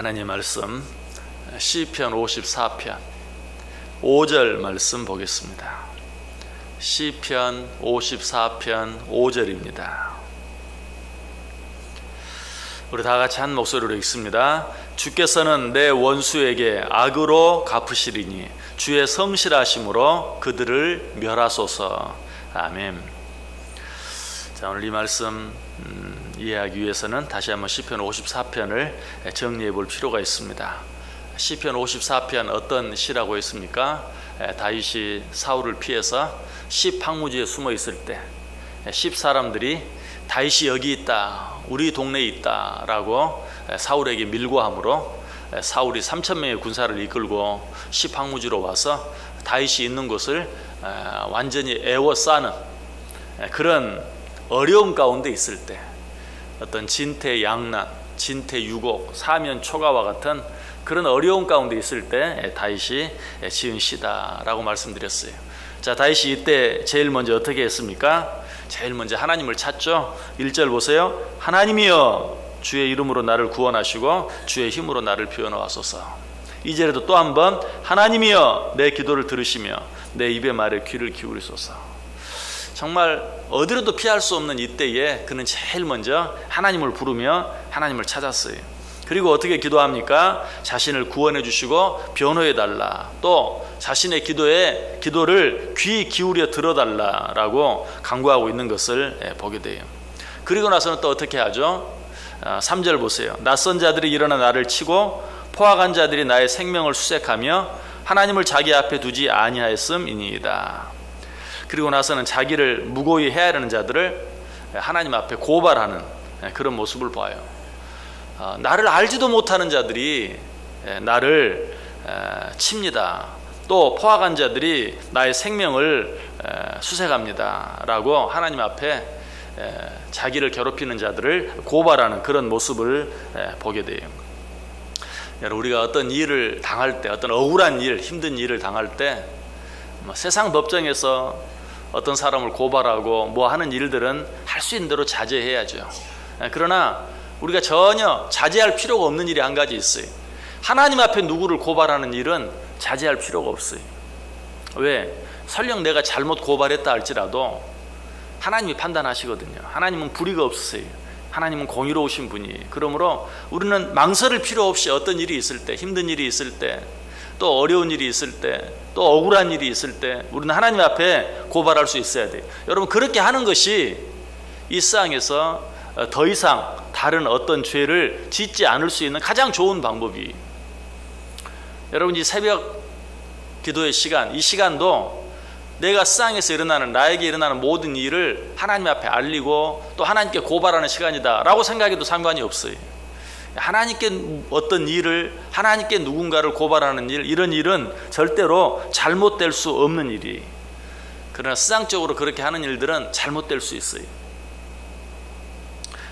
하나님 말씀 시편 54편 5절 말씀 보겠습니다. 시편 54편 5절입니다. 우리 다 같이 한 목소리로 읽습니다. 주께서는 내 원수에게 악으로 갚으시리니 주의 성실하심으로 그들을 멸하소서. 아멘. 자, 오늘 이 말씀 음, 이해하기 위해서는 다시 한번 시편 54편을 정리해 볼 필요가 있습니다. 시편 54편 어떤 시라고 했습니까? 에, 다윗이 사울을 피해서 십 항무지에 숨어 있을 때십 사람들이 다윗이 여기 있다, 우리 동네에 있다라고 에, 사울에게 밀고함으로 에, 사울이 3천 명의 군사를 이끌고 십 항무지로 와서 다윗이 있는 곳을 에, 완전히 애워싸는 에, 그런 어려움 가운데 있을 때 어떤 진퇴양난, 진퇴유곡, 사면초가와 같은 그런 어려움 가운데 있을 때 다윗이 지은 시다라고 말씀드렸어요. 자, 다윗이 이때 제일 먼저 어떻게 했습니까? 제일 먼저 하나님을 찾죠. 1절 보세요. 하나님이여 주의 이름으로 나를 구원하시고 주의 힘으로 나를 표현하소서. 2절에도 또 한 번 하나님이여 내 기도를 들으시며 내 입의 말에 귀를 기울이소서. 정말 어디로도 피할 수 없는 이때에 그는 제일 먼저 하나님을 부르며 하나님을 찾았어요. 그리고 어떻게 기도합니까? 자신을 구원해 주시고 변호해 달라. 또 자신의 기도에 기도를 귀 기울여 들어 달라라고 강구하고 있는 것을 예, 보게 돼요. 그리고 나서는 또 어떻게 하죠? 3절 보세요. 낯선 자들이 일어나 나를 치고 포악한 자들이 나의 생명을 수색하며 하나님을 자기 앞에 두지 아니하였음이니이다. 그리고 나서는 자기를 무고히 헤아리는 자들을 하나님 앞에 고발하는 그런 모습을 봐요. 어, 나를 알지도 못하는 자들이 나를 칩니다. 또 포악한 자들이 나의 생명을 수색합니다.라고 하나님 앞에 자기를 괴롭히는 자들을 고발하는 그런 모습을 보게 돼요. 여러분 우리가 어떤 일을 당할 때, 어떤 억울한 일, 힘든 일을 당할 때뭐 세상 법정에서 어떤 사람을 고발하고 뭐 하는 일들은 할 수 있는 대로 자제해야죠. 그러나 우리가 전혀 자제할 필요가 없는 일이 한 가지 있어요. 하나님 앞에 누구를 고발하는 일은 자제할 필요가 없어요. 왜? 설령 내가 잘못 고발했다 할지라도 하나님이 판단하시거든요. 하나님은 불의가 없으세요. 하나님은 공의로우신 분이. 그러므로 우리는 망설일 필요 없이 어떤 일이 있을 때, 힘든 일이 있을 때, 또 어려운 일이 있을 때, 또 억울한 일이 있을 때, 우리는 하나님 앞에 고발할 수 있어야 돼요. 여러분, 그렇게 하는 것이 이 세상에서 더 이상 다른 어떤 죄를 짓지 않을 수 있는 가장 좋은 방법이. 여러분, 이 새벽 기도의 시간, 이 시간도 내가 세상에서 일어나는 나에게 일어나는 모든 일을 하나님 앞에 알리고 또 하나님께 고발하는 시간이다라고 생각해도 상관이 없어요. 하나님께 어떤 일을 하나님께 누군가를 고발하는 일 이런 일은 절대로 잘못될 수 없는 일이 그러나 수상적으로 그렇게 하는 일들은 잘못될 수 있어요.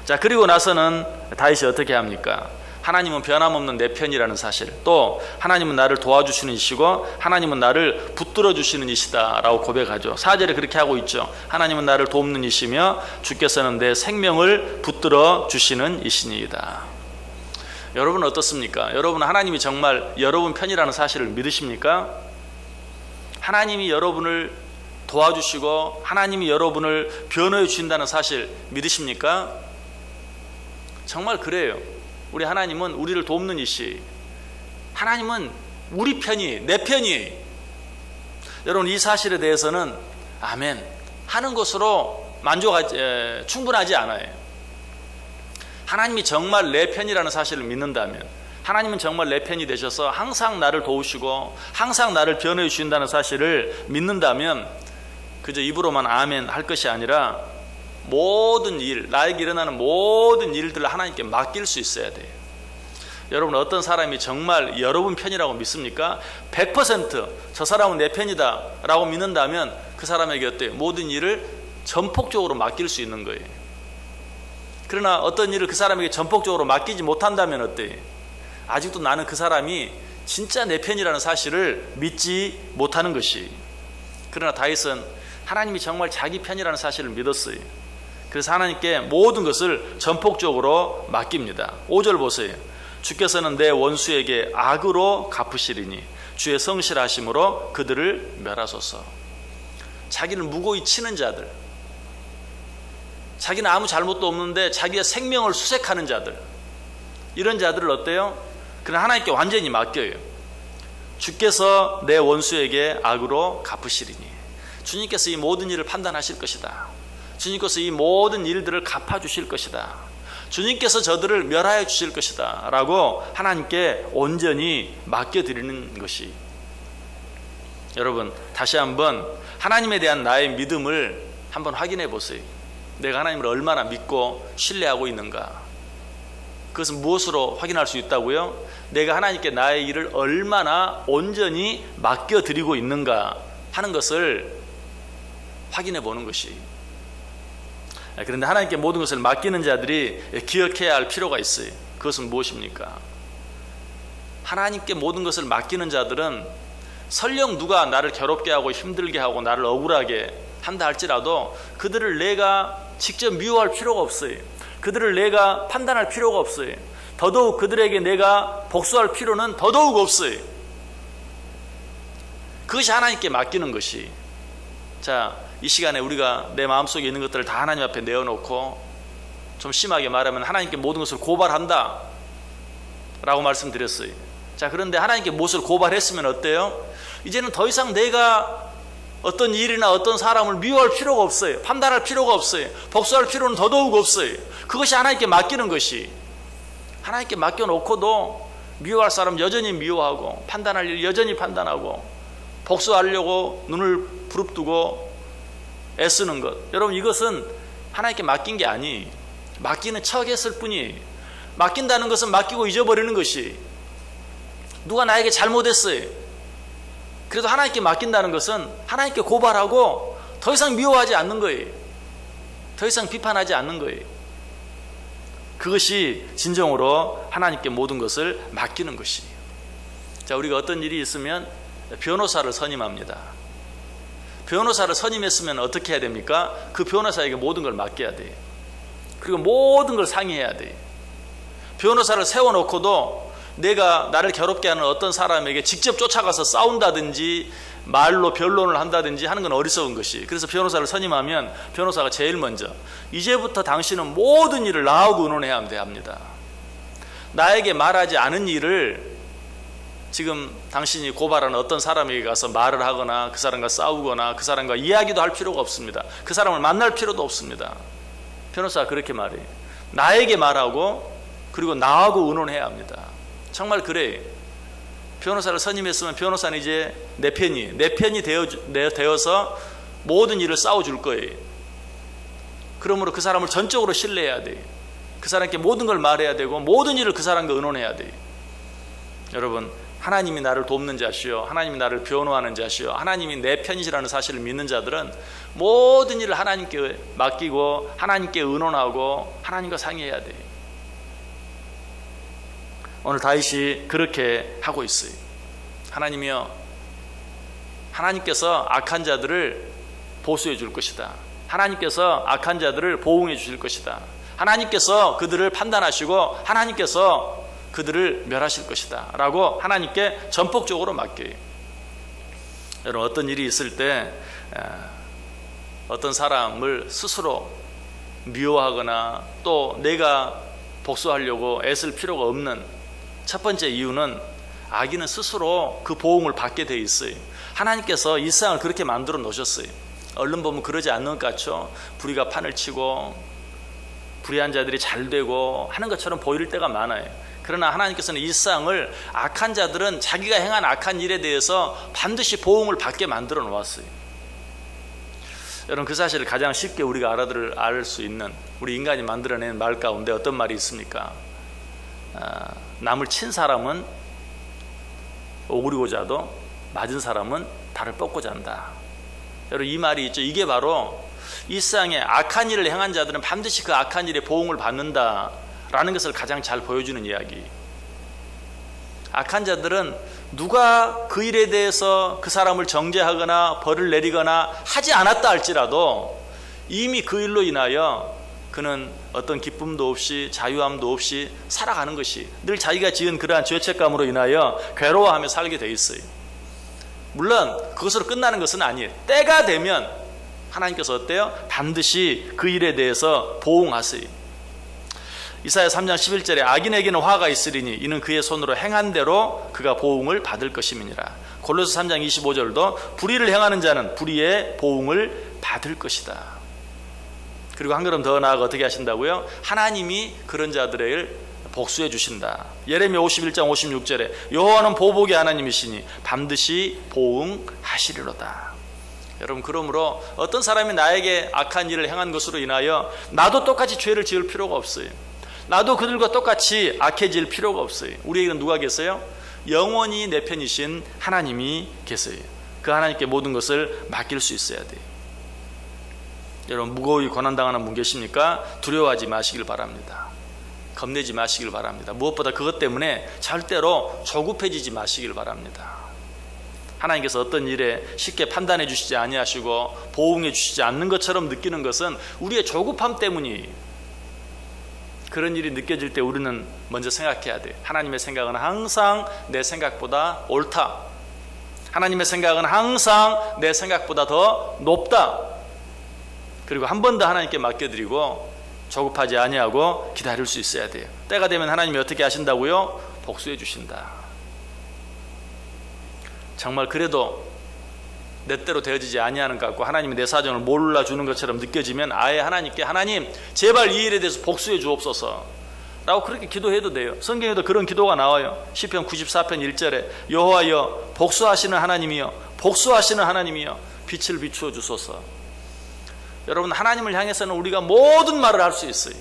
자 그리고 나서는 다윗이 어떻게 합니까? 하나님은 변함없는 내 편이라는 사실 또 하나님은 나를 도와주시는 이시고 하나님은 나를 붙들어 주시는 이시다라고 고백하죠. 사절에 그렇게 하고 있죠. 하나님은 나를 돕는 이시며 주께서는 내 생명을 붙들어 주시는 이시니이다. 여러분 어떻습니까? 여러분 하나님이 정말 여러분 편이라는 사실을 믿으십니까? 하나님이 여러분을 도와주시고 하나님이 여러분을 변호해 주신다는 사실 믿으십니까? 정말 그래요. 우리 하나님은 우리를 돕는 이시. 하나님은 우리 편이 내 편이. 여러분 이 사실에 대해서는 아멘 하는 것으로 만족하지 충분하지 않아요. 하나님이 정말 내 편이라는 사실을 믿는다면 하나님은 정말 내 편이 되셔서 항상 나를 도우시고 항상 나를 변호해 주신다는 사실을 믿는다면 그저 입으로만 아멘 할 것이 아니라 모든 일, 나에게 일어나는 모든 일들을 하나님께 맡길 수 있어야 돼요. 여러분 어떤 사람이 정말 여러분 편이라고 믿습니까? 100%저 사람은 내 편이다 라고 믿는다면 그 사람에게 어때요? 모든 일을 전폭적으로 맡길 수 있는 거예요. 그러나 어떤 일을 그 사람에게 전폭적으로 맡기지 못한다면 어때요? 아직도 나는 그 사람이 진짜 내 편이라는 사실을 믿지 못하는 것이. 그러나 다윗은 하나님이 정말 자기 편이라는 사실을 믿었어요. 그래서 하나님께 모든 것을 전폭적으로 맡깁니다. 5절 보세요. 주께서는 내 원수에게 악으로 갚으시리니 주의 성실하심으로 그들을 멸하소서. 자기를 무고히 치는 자들, 자기는 아무 잘못도 없는데 자기의 생명을 수색하는 자들, 이런 자들을 어때요? 그냥 하나님께 완전히 맡겨요. 주께서 내 원수에게 악으로 갚으시리니 주님께서 이 모든 일을 판단하실 것이다. 주님께서 이 모든 일들을 갚아 주실 것이다. 주님께서 저들을 멸하여 주실 것이다. 라고 하나님께 온전히 맡겨 드리는 것이 여러분 다시 한번 하나님에 대한 나의 믿음을 한번 확인해 보세요. 내가 하나님을 얼마나 믿고 신뢰하고 있는가? 그것은 무엇으로 확인할 수 있다고요? 내가 하나님께 나의 일을 얼마나 온전히 맡겨 드리고 있는가 하는 것을 확인해 보는 것이. 그런데 하나님께 모든 것을 맡기는 자들이 기억해야 할 필요가 있어요. 그것은 무엇입니까? 하나님께 모든 것을 맡기는 자들은 설령 누가 나를 괴롭게 하고 힘들게 하고 나를 억울하게 한다 할지라도 그들을 내가 직접 미워할 필요가 없어요. 그들을 내가 판단할 필요가 없어요. 더더욱 그들에게 내가 복수할 필요는 더더욱 없어요. 그것이 하나님께 맡기는 것이. 자, 이 시간에 우리가 내 마음속에 있는 것들을 다 하나님 앞에 내어놓고 좀 심하게 말하면 하나님께 모든 것을 고발한다. 라고 말씀드렸어요. 자, 그런데 하나님께 무엇을 고발했으면 어때요? 이제는 더 이상 내가 어떤 일이나 어떤 사람을 미워할 필요가 없어요. 판단할 필요가 없어요. 복수할 필요는 더더욱 없어요. 그것이 하나님께 맡기는 것이. 하나님께 맡겨놓고도 미워할 사람 여전히 미워하고 판단할 일 여전히 판단하고 복수하려고 눈을 부릅뜨고 애쓰는 것. 여러분 이것은 하나님께 맡긴 게 아니. 맡기는 척 했을 뿐이. 맡긴다는 것은 맡기고 잊어버리는 것이. 누가 나에게 잘못했어요. 그래도 하나님께 맡긴다는 것은 하나님께 고발하고 더 이상 미워하지 않는 거예요. 더 이상 비판하지 않는 거예요. 그것이 진정으로 하나님께 모든 것을 맡기는 것이에요. 자, 우리가 어떤 일이 있으면 변호사를 선임합니다. 변호사를 선임했으면 어떻게 해야 됩니까? 그 변호사에게 모든 걸 맡겨야 돼요. 그리고 모든 걸 상의해야 돼요. 변호사를 세워놓고도 내가 나를 괴롭게 하는 어떤 사람에게 직접 쫓아가서 싸운다든지 말로 변론을 한다든지 하는 건 어리석은 것이. 그래서 변호사를 선임하면 변호사가 제일 먼저 이제부터 당신은 모든 일을 나하고 의논해야 합니다. 나에게 말하지 않은 일을 지금 당신이 고발하는 어떤 사람에게 가서 말을 하거나 그 사람과 싸우거나 그 사람과 이야기도 할 필요가 없습니다. 그 사람을 만날 필요도 없습니다. 변호사가 그렇게 말해요. 나에게 말하고 그리고 나하고 의논해야 합니다. 정말 그래. 변호사를 선임했으면 변호사는 이제 내 편이 내 편이 되어 되어서 모든 일을 싸워 줄 거예요. 그러므로 그 사람을 전적으로 신뢰해야 돼. 그 사람께 모든 걸 말해야 되고 모든 일을 그 사람과 의논해야 돼. 여러분, 하나님이 나를 돕는 자시요. 하나님이 나를 변호하는 자시요. 하나님이 내 편이시라는 사실을 믿는 자들은 모든 일을 하나님께 맡기고 하나님께 의논하고 하나님과 상의해야 돼. 오늘 다윗이 그렇게 하고 있어요. 하나님이여, 하나님께서 악한 자들을 보수해 줄 것이다. 하나님께서 악한 자들을 보응해 주실 것이다. 하나님께서 그들을 판단하시고 하나님께서 그들을 멸하실 것이다. 라고 하나님께 전폭적으로 맡겨요. 여러분, 어떤 일이 있을 때 어떤 사람을 스스로 미워하거나 또 내가 복수하려고 애쓸 필요가 없는 첫 번째 이유는 아기는 스스로 그 보응을 받게 돼 있어요. 하나님께서 이 세상을 그렇게 만들어 놓으셨어요. 얼른 보면 그러지 않는 것 같죠. 불의가 판을 치고 불의한 자들이 잘 되고 하는 것처럼 보일 때가 많아요. 그러나 하나님께서는 이 세상을 악한 자들은 자기가 행한 악한 일에 대해서 반드시 보응을 받게 만들어 놓았어요. 여러분 그 사실을 가장 쉽게 우리가 알아들 알수 있는 우리 인간이 만들어낸 말 가운데 어떤 말이 있습니까? 아, 남을 친 사람은 오그리고 자도 맞은 사람은 달을 뻗고 잔다. 여러분 이 말이 있죠. 이게 바로 이 세상에 악한 일을 행한 자들은 반드시 그 악한 일에 보응을 받는다라는 것을 가장 잘 보여주는 이야기. 악한 자들은 누가 그 일에 대해서 그 사람을 정죄하거나 벌을 내리거나 하지 않았다 할지라도 이미 그 일로 인하여 그 그는 어떤 기쁨도 없이 자유함도 없이 살아가는 것이 늘 자기가 지은 그러한 죄책감으로 인하여 괴로워하며 살게 돼 있어요. 물론 그것으로 끝나는 것은 아니에요. 때가 되면 하나님께서 어때요? 반드시 그 일에 대해서 보응하세요. 이사야 3장 11절에 악인에게는 화가 있으리니 이는 그의 손으로 행한 대로 그가 보응을 받을 것임이니라. 골로새 3장 25절도 불의를 행하는 자는 불의의 보응을 받을 것이다. 그리고 한 걸음 더 나아가 어떻게 하신다고요? 하나님이 그런 자들을 복수해 주신다. 예레미야 51장 56절에 여호와는 보복의 하나님이시니 반드시 보응하시리로다. 여러분 그러므로 어떤 사람이 나에게 악한 일을 행한 것으로 인하여 나도 똑같이 죄를 지을 필요가 없어요. 나도 그들과 똑같이 악해질 필요가 없어요. 우리에게는 누가 계세요? 영원히 내 편이신 하나님이 계세요. 그 하나님께 모든 것을 맡길 수 있어야 돼요. 여러분 무거이 고난당하는 분 계십니까? 두려워하지 마시길 바랍니다. 겁내지 마시길 바랍니다. 무엇보다 그것 때문에 절대로 조급해지지 마시길 바랍니다. 하나님께서 어떤 일에 쉽게 판단해 주시지 아니하시고 보응해 주시지 않는 것처럼 느끼는 것은 우리의 조급함 때문이에요. 그런 일이 느껴질 때 우리는 먼저 생각해야 돼. 하나님의 생각은 항상 내 생각보다 옳다. 하나님의 생각은 항상 내 생각보다 더 높다. 그리고 한 번 더 하나님께 맡겨드리고 조급하지 아니하고 기다릴 수 있어야 돼요. 때가 되면 하나님이 어떻게 하신다고요? 복수해 주신다. 정말 그래도 내 때로 되어지지 아니하는 것 같고 하나님이 내 사정을 몰라 주는 것처럼 느껴지면 아예 하나님께 하나님 제발 이 일에 대해서 복수해 주옵소서 라고 그렇게 기도해도 돼요 성경에도 그런 기도가 나와요 시편 94편 1절에 여호와여 복수하시는 하나님이여 복수하시는 하나님이여 빛을 비추어 주소서 여러분 하나님을 향해서는 우리가 모든 말을 할 수 있어요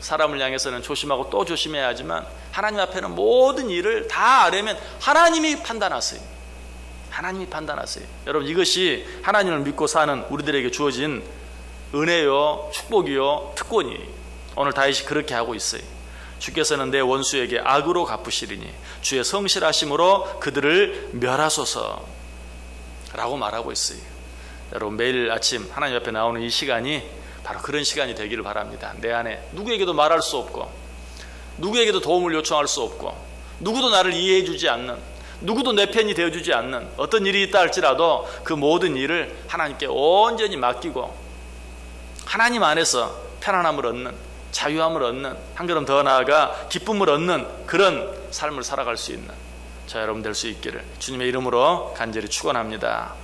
사람을 향해서는 조심하고 또 조심해야 하지만 하나님 앞에는 모든 일을 다 아려면 하나님이 판단하세요. 하나님이 판단하세요. 여러분 이것이 하나님을 믿고 사는 우리들에게 주어진 은혜요, 축복이요, 특권이 오늘 다윗이 그렇게 하고 있어요. 주께서는 내 원수에게 악으로 갚으시리니 주의 성실하심으로 그들을 멸하소서 라고 말하고 있어요. 여러분 매일 아침 하나님 앞에 나오는 이 시간이 바로 그런 시간이 되기를 바랍니다. 내 안에 누구에게도 말할 수 없고 누구에게도 도움을 요청할 수 없고 누구도 나를 이해해 주지 않는 누구도 내 편이 되어 주지 않는 어떤 일이 있다 할지라도 그 모든 일을 하나님께 온전히 맡기고 하나님 안에서 편안함을 얻는 자유함을 얻는 한 걸음 더 나아가 기쁨을 얻는 그런 삶을 살아갈 수 있는 자 여러분 될 수 있기를 주님의 이름으로 간절히 축원합니다.